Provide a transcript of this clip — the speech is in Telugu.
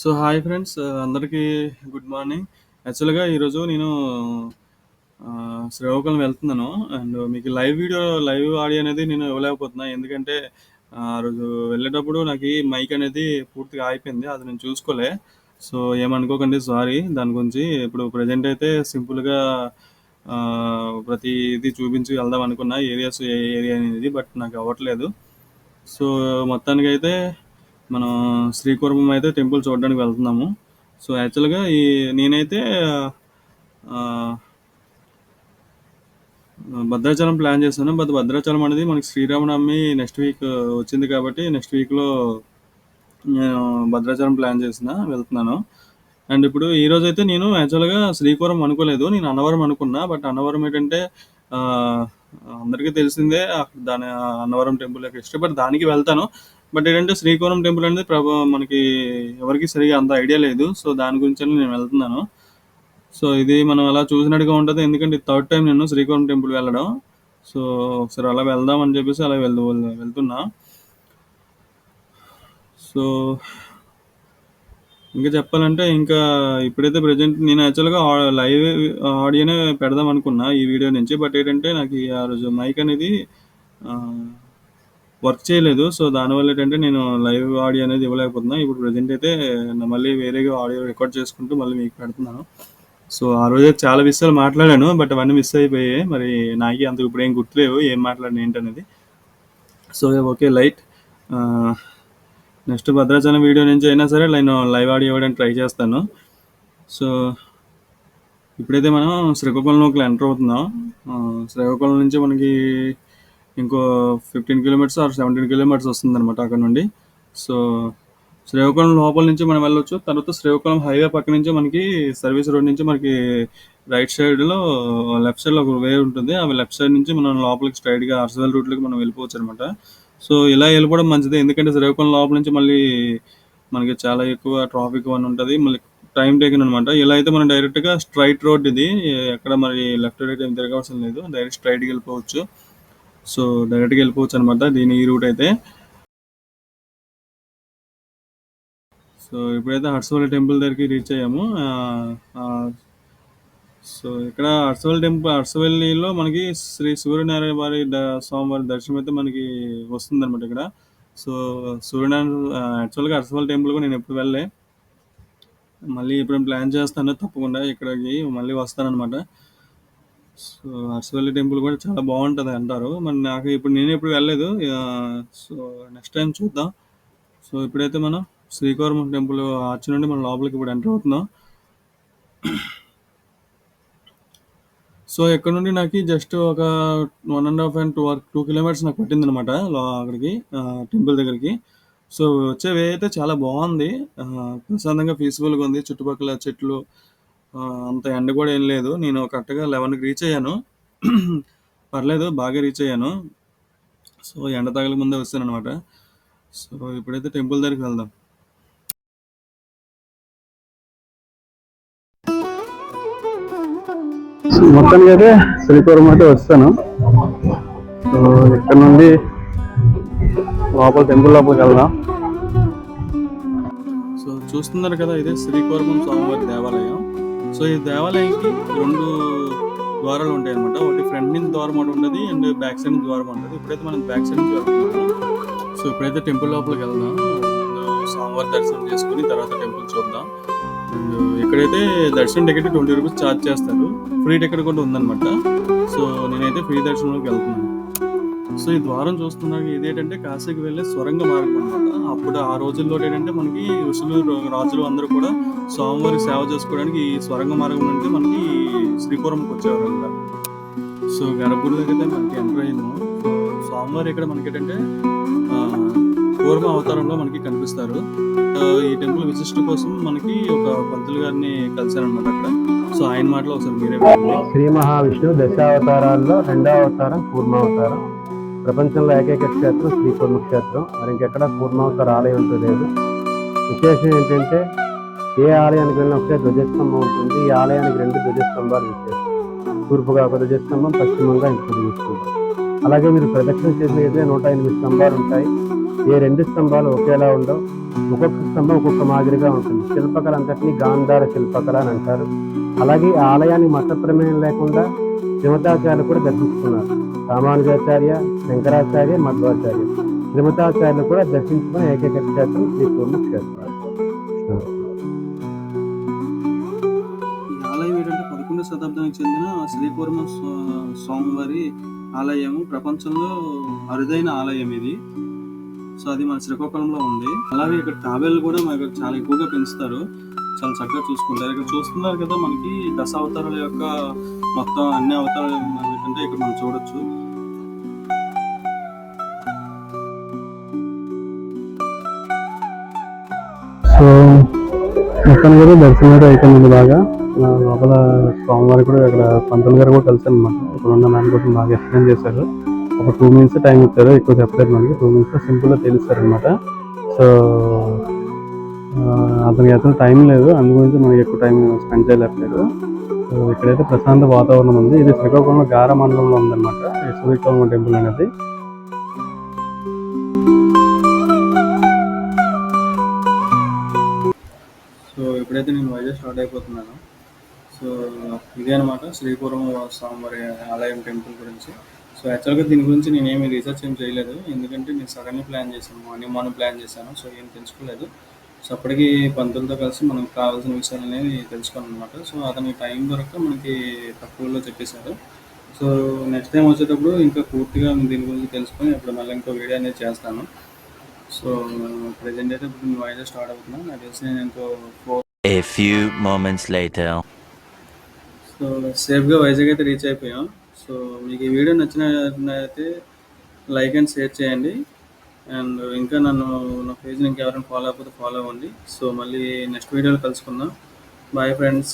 సో హాయ్ ఫ్రెండ్స్ అందరికీ గుడ్ మార్నింగ్. యాక్చువల్గా ఈరోజు నేను శ్రీకాకుళం వెళ్తున్నాను. అండ్ మీకు లైవ్ వీడియో లైవ్ ఆడియో అనేది నేను ఇవ్వలేకపోతున్నాను ఎందుకంటే ఆ రోజు వెళ్ళేటప్పుడు నాకు ఈ మైక్ అనేది పూర్తిగా అయిపోయింది అది నేను చూసుకోలే. సో ఏమనుకోకండి సారీ. దాని గురించి ఇప్పుడు ప్రజెంట్ అయితే సింపుల్గా ప్రతి ఇది చూపించి వెళ్దాం అనుకున్నా. ఏరియాస్ ఏ ఏరియా అనేది బట్ నాకు అవ్వట్లేదు. సో మొత్తానికి అయితే మనం శ్రీకూర్మం అయితే టెంపుల్ చూడడానికి వెళ్తున్నాము. సో యాక్చువల్గా ఈ నేనైతే భద్రాచలం ప్లాన్ చేశాను. బట్ భద్రాచలం అనేది మనకి శ్రీరామనవమి నెక్స్ట్ వీక్ వచ్చింది కాబట్టి నెక్స్ట్ వీక్లో నేను భద్రాచలం ప్లాన్ చేసిన వెళ్తున్నాను. అండ్ ఇప్పుడు ఈ రోజు అయితే నేను యాక్చువల్గా శ్రీకూరం అనుకోలేదు. నేను అన్నవరం అనుకున్నా. బట్ అన్నవరం ఏంటంటే అందరికీ తెలిసిందే దాని అన్నవరం టెంపుల్ యొక్క ఇష్టం బట్ దానికి వెళ్తాను. బట్ ఏంటంటే శ్రీకోణం టెంపుల్ అనేది ప్రభు మనకి ఎవరికి సరిగా అంత ఐడియా లేదు. సో దాని గురించి నేను వెళ్తున్నాను. సో ఇది మనం అలా చూసినట్టుగా ఉంటుంది. ఎందుకంటే థర్డ్ టైం నేను శ్రీకోణం టెంపుల్ వెళ్ళడం. సో ఒకసారి అలా వెళ్దాం అని చెప్పేసి అలా వెళ్తూ వెళ్తున్నా. సో ఇంకా చెప్పాలంటే ఇంకా ఇప్పుడైతే ప్రజెంట్ నేను యాక్చువల్గా లైవ్ ఆడియోనే పెడదాం అనుకున్నా ఈ వీడియో నుంచి. బట్ ఏంటంటే నాకు ఈ ఆ రోజు మైక్ అనేది వర్క్ చేయలేదు. సో దానివల్ల ఏంటంటే నేను లైవ్ ఆడియో అనేది ఇవ్వలేకపోతున్నా. ఇప్పుడు ప్రజెంట్ అయితే మళ్ళీ వేరేగా ఆడియో రికార్డ్ చేసుకుంటూ మళ్ళీ మీకు పెడుతున్నాను. సో ఆ రోజే చాలా విషయాలు మాట్లాడాను. బట్ అవన్నీ మిస్ అయిపోయాయి. మరి నాకు అంత ఇప్పుడు ఏం గుర్తులేవు. ఏం మాట్లాడిన ఏంటనేది. So okay light. Next Bhadrachalam video నుంచి అయినా సరే నేను లైవ్ ఆడియో ఇవ్వడానికి ట్రై చేస్తాను. సో ఇప్పుడైతే మనం శ్రీకాకుళంలోకి ఎంటర్ అవుతున్నాం. శ్రీకాకుళం నుంచి మనకి ఇంకో fifteen kilometres or seventeen kilometres వస్తుంది అనమాట అక్కడ నుండి. సో శ్రీకాకుళం లోపల నుంచి మనం వెళ్ళొచ్చు. తర్వాత శ్రీకాకుళం హైవే పక్క నుంచి మనకి సర్వీస్ రోడ్ నుంచి మనకి రైట్ సైడ్లో లెఫ్ట్ సైడ్లో ఒక వే ఉంటుంది. ఆ లెఫ్ట్ సైడ్ నుంచి మనం లోపలికి స్ట్రైట్గా అర్సవల్ రూట్లోకి మనం వెళ్ళిపోవచ్చు అనమాట సో ఇలా వెళ్ళిపోవడం మంచిది. ఎందుకంటే శ్రీకాకుళం లోపల నుంచి మళ్ళీ మనకి చాలా ఎక్కువ ట్రాఫిక్ అని ఉంటుంది. మళ్ళీ టైం టేకన్ అనమాట ఇలా అయితే మనం డైరెక్ట్గా స్ట్రైట్ రోడ్ ఇది. ఎక్కడ మరి లెఫ్ట్ రైట్ ఏం తిరగవలసిన లేదు. డైరెక్ట్ స్ట్రైట్కి వెళ్ళిపోవచ్చు. సో డైరెక్ట్గా వెళ్ళిపోవచ్చు అనమాట దీని ఈ రూట్ అయితే. సో ఇప్పుడైతే హర్సవల్లి టెంపుల్ దగ్గరికి రీచ్ అయ్యాము. సో ఇక్కడ హర్సవల్లి టెంపుల్ హర్సవల్లిలో మనకి శ్రీ సూర్యనారాయణ వారి ద- స్వామివారి దర్శనం అయితే మనకి వస్తుంది అనమాట ఇక్కడ. సో సూర్యనారాయణ యాక్చువల్గా హర్సవల్లి టెంపుల్ కూడా నేను ఎప్పుడు వెళ్ళలే. మళ్ళీ ఇప్పుడు ప్లాన్ చేస్తాను తప్పకుండా ఇక్కడికి మళ్ళీ వస్తానన్నమాట. సో అరసవల్లి టెంపుల్ కూడా చాలా బాగుంటుంది అంటారు. మరి నాకు ఇప్పుడు నేను ఎప్పుడు వెళ్ళలేదు. సో నెక్స్ట్ టైం చూద్దాం. సో ఇప్పుడైతే మనం శ్రీకాకుళం టెంపుల్ ఆర్చ్ నుండి మనం లోపలికి ఇప్పుడు ఎంటర్ అవుతున్నాం. సో ఇక్కడ నుండి నాకు జస్ట్ ఒక one and half and two two kilometres నాకు పట్టింది అనమాట అక్కడికి టెంపుల్ దగ్గరికి. సో వచ్చే వే అయితే చాలా బాగుంది. ప్రశాంతంగా పీస్ఫుల్గా ఉంది. చుట్టుపక్కల చెట్లు అంత ఎండ కూడా ఏం లేదు. నేను కరెక్ట్గా లెవెన్కి రీచ్ అయ్యాను. పర్లేదు బాగా రీచ్ అయ్యాను. సో ఎండ తగల ముందే వచ్చాను అనమాట సో ఇప్పుడైతే టెంపుల్ దగ్గరికి వెళ్దాం. మొత్తానికి అయితే శ్రీకాకుళం అయితే వస్తాను. సో ఇక్కడ నుండి లోపల టెంపుల్ లోపలికి వెళ్దాం. సో చూస్తున్నారు కదా ఇదే శ్రీకాకుళం స్వామివారి దేవాలయం. సో ఈ దేవాలయంకి రెండు ద్వారాలు ఉంటాయి అనమాట ఒకటి ఫ్రంట్ నుంచి ద్వారం ఒకటి ఉంటుంది అండ్ బ్యాక్ సైడ్ ద్వారం ఉంటుంది. ఇప్పుడైతే మనం బ్యాక్ సైడ్ నుంచి సో ఇప్పుడైతే టెంపుల్ లోపలికి వెళ్దాం. And స్వామివారి దర్శనం చేసుకుని తర్వాత టెంపుల్ చూద్దాం. అండ్ ఇక్కడైతే దర్శనం టికెట్ ట్వంటీ రూపీస్ ఛార్జ్ చేస్తారు. ఫ్రీ టికెట్ కూడా ఉందన్నమాట. సో నేనైతే ఫ్రీ దర్శనంలోకి వెళ్తున్నాను. సో ఈ ద్వారం చూస్తున్నాక ఇదేంటంటే కాశీకి వెళ్ళే స్వరంగ మార్గం అనమాట అప్పుడు ఆ రోజుల్లో ఏంటంటే మనకి ఋషులు రాజులు అందరూ కూడా స్వామివారి సేవ చేసుకోవడానికి ఈ స్వరంగ మార్గం నుండి మనకి శ్రీపురంకి వచ్చేవారు అనమాట సో గర్భగుడి దగ్గర మనకి ఎంటర్ అయ్యాము. స్వామివారు స్వామివారి ఇక్కడ మనకి ఏంటంటే ఆ, పూర్వ అవతారంలో మనకి కనిపిస్తారు. ఈ టెంపుల్ విశిష్ట కోసం మనకి ఒక పంతులు గారిని కలిశారనమాట అక్కడ. సో ఆయన మాటలో ఒకసారి మీరే శ్రీ మహావిష్ణువు దశావతారాల్లో రెండవ అవతారం కూర్మావతారం ప్రపంచంలో ఏకైక క్షేత్రం శ్రీ కూర్మ క్షేత్రం. మరి ఇంకెక్కడ కూర్మావతార ఆలయం అంటూ లేదు. విశేషం ఏంటంటే ఏ ఆలయానికి వెళ్ళినా ఒకటే ధ్వజస్తంభం ఉంటుంది. ఈ ఆలయానికి రెండు ధ్వజస్తంభాలు విశేషం తూర్పుగా ఒక ధ్వజస్తంభం పశ్చిమంగా ఇంకొక ధ్వజస్తంభం. అలాగే మీరు ప్రదక్షిణ చేసినట్లయితే నూట ఎనిమిది స్తంభాలు ఉంటాయి. ఏ రెండు స్తంభాలు ఒకేలా ఉండవు. ఒక్కొక్క స్తంభం ఒక్కొక్క మాదిరిగా ఉంటుంది. శిల్పకళ అంతటినీ గాంధార శిల్పకళ అని అంటారు. అలాగే ఆలయానికి ఆలయాన్ని మత ప్రమేయం లేకుండా శ్రీమతాచార్యులు కూడా దర్శించుకున్నారు. రామానుజాచార్య శంకరాచార్య మధ్వాచార్య. శ్రీమతాచార్యులు కూడా దర్శించుకున్న ఏకైక క్షేత్రం శ్రీ పూర్ణ క్షేత్రం ఈ ఆలయం ఏంటంటే పదకొండవ శతాబ్దానికి చెందిన శ్రీకూర్మ స్వామివారి ఆలయము. ప్రపంచంలో అరుదైన ఆలయం ఇది. సో అది మన శ్రీకాకుళంలో ఉంది. అలాగే ఇక్కడ తాబేలు కూడా మనకు చాలా ఎక్కువగా పెంచుతారు. చాలా చక్కగా చూసుకుంటారు. ఇక్కడ చూస్తున్నారు కదా మనకి దశ అవతారాల యొక్క మొత్తం అన్ని అవతారాలు ఏంటంటే ఇక్కడ మనం చూడొచ్చు. సో మొత్తం కూడా దర్శనం అయితే అయిపోయింది బాగా. లోపల స్వామివారి కూడా ఇక్కడ పంతులు గారు కూడా కలిసి అనమాట ఇక్కడ ఉన్న దాని కోసం బాగా ఎక్స్ప్లెయిన్ చేశారు. ఒక టూ మినిట్స్ టైం ఇచ్చారు ఎక్కువ చెప్పలేదు మనకి. టూ మినిట్స్ సింపుల్గా తెలుస్తారు అనమాట సో అతనికి అసలు టైం లేదు. అందు గురించి మనకి ఎక్కువ టైం స్పెండ్ చేయలేకపోయారు సో ఇక్కడైతే ప్రశాంత వాతావరణం ఉంది. ఇది శ్రీకాకుళం గార మండలంలో ఉందన్నమాట. ఈ సూర్యకామ టెంపుల్ అనేది. సో ఇప్పుడైతే నేను వైజాగ్ స్టార్ట్ అయిపోతున్నాను. సో ఇదే అనమాట శ్రీపురం స్వామివారి ఆలయం టెంపుల్ గురించి. సో యాక్చువల్గా దీని గురించి నేను ఏమీ రీసెర్చ్ ఏం చేయలేదు. ఎందుకంటే నేను సడన్లీ ప్లాన్ చేశాను. అన్ని మార్నింగ్ ప్లాన్ చేశాను. సో ఏం తెలుసుకోలేదు. సో అప్పటికి పంతులతో కలిసి మనకు కావాల్సిన విషయాలు అనేవి తెలుసుకున్నాను అనమాట సో అతని టైం దొరక మనకి తక్కువలో చెప్పేశారు. సో నెక్స్ట్ టైం వచ్చేటప్పుడు ఇంకా పూర్తిగా దీని గురించి తెలుసుకొని అప్పుడు మళ్ళీ ఇంకో వీడియో అనేది చేస్తాను. సో ప్రజెంట్ అయితే ఇప్పుడు నేను వైజాగ్ స్టార్ట్ అవుతున్నాను నాకు తెలిసి నేను ఇంకో four A few moments later. So సేఫ్గా వైజాగ్ అయితే రీచ్ అయిపోయాం. సో మీకు ఈ వీడియో నచ్చినట్లయితే లైక్ అండ్ షేర్ చేయండి. అండ్ ఇంకా నన్ను నా పేజ్ని ఇంకా ఎవరైనా ఫాలో అవ్వకపోతే ఫాలో అవ్వండి. సో మళ్ళీ నెక్స్ట్ వీడియోలో కలుసుకుందాం. Bye friends